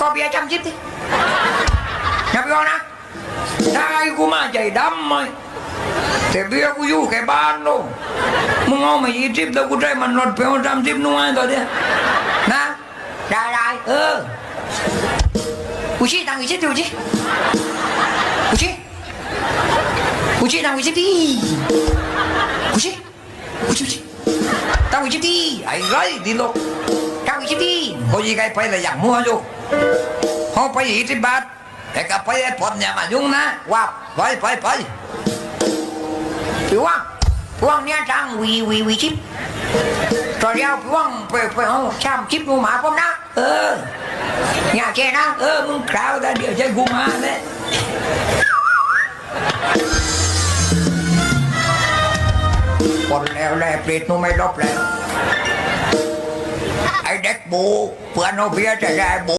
ก็เบียจำชิบดิอย่าไปเอานะได้กูมาใจดำไหมแต่เบียกูอยู่แค่บ้านโลมึงเอามายี่สิบแต่กูได้มันรดไปเอาจำชิบนู่นไงตัวเดียนะได้ได้เออกูชี้ตังกูชี้ดิกูชี้กูชี้กูชี้ตังกูชี้ดิกูชี้กูชี้ตังกูชี้ดิไอ้ไรดีลูกตังกูชี้ดิกูยี่ไก่ไปเลยอยากมั่วอยู่ ห้องไปยี่สิบบาทแต่ก็ไปไอ้ดเนี่ยมายุ่งนะว่าไปไปไปพี่ว่างพี่ว่างเนี่ยจังวีวีวีชิปตอนเดียวพี่ว่างไปไปห้องช่ำชิปงูหมาผมนะเอออย่าแค่นะเออมึงคราวแต่เดี๋ยวจะกูมาเนี่ยปนแล้วแลเปรตนูไม่ลบแล้วไอ้เด็กบูเพื่อนโนเบียจะได้บู